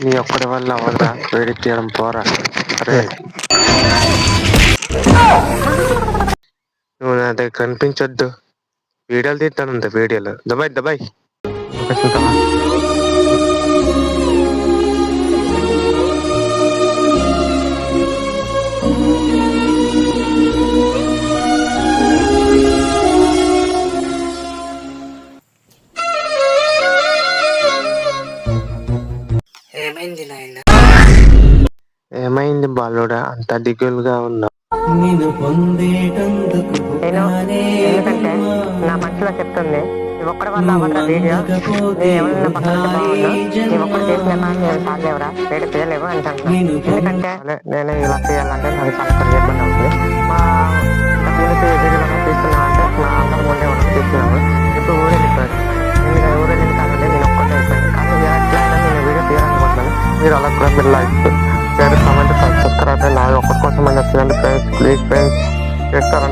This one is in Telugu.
నీ ఒక్కడి వల్ల అవ్వదురా. వేడి తీయడం పోరా. అరే. నువ్వు నా దగ్గర కనిపించొద్దు. వీడియోలు తీస్తాను అంత వీడియోలు. దబాయ్ దబాయ్. ఏమైంది నాయన? ఏమైంది బాలుడా? అంత దిగులుగా ఉన్నా నేను ఎందుకంటే నా మనసులో చెప్తుంది ఒక్కడి వల్ల అవ్వదురా వీడియో. ఎవరైనా పక్కన నీ ఒక్కడు చేసిన నేను సాగలేవురా వేడి చేయలేవు అంటున్నాను ఎందుకంటే నేను ఇలా చేయాలంటే నాకు చాలా మీరు అలా కూడా మీరు లైక్ షేర్ కామెంట్ సబ్స్క్రైబ్ నా ఒక్కడి కోసం అని వస్తుందండి ఫ్రెండ్స్ ప్లీజ్ ఫ్రెండ్స్ చేస్తారండి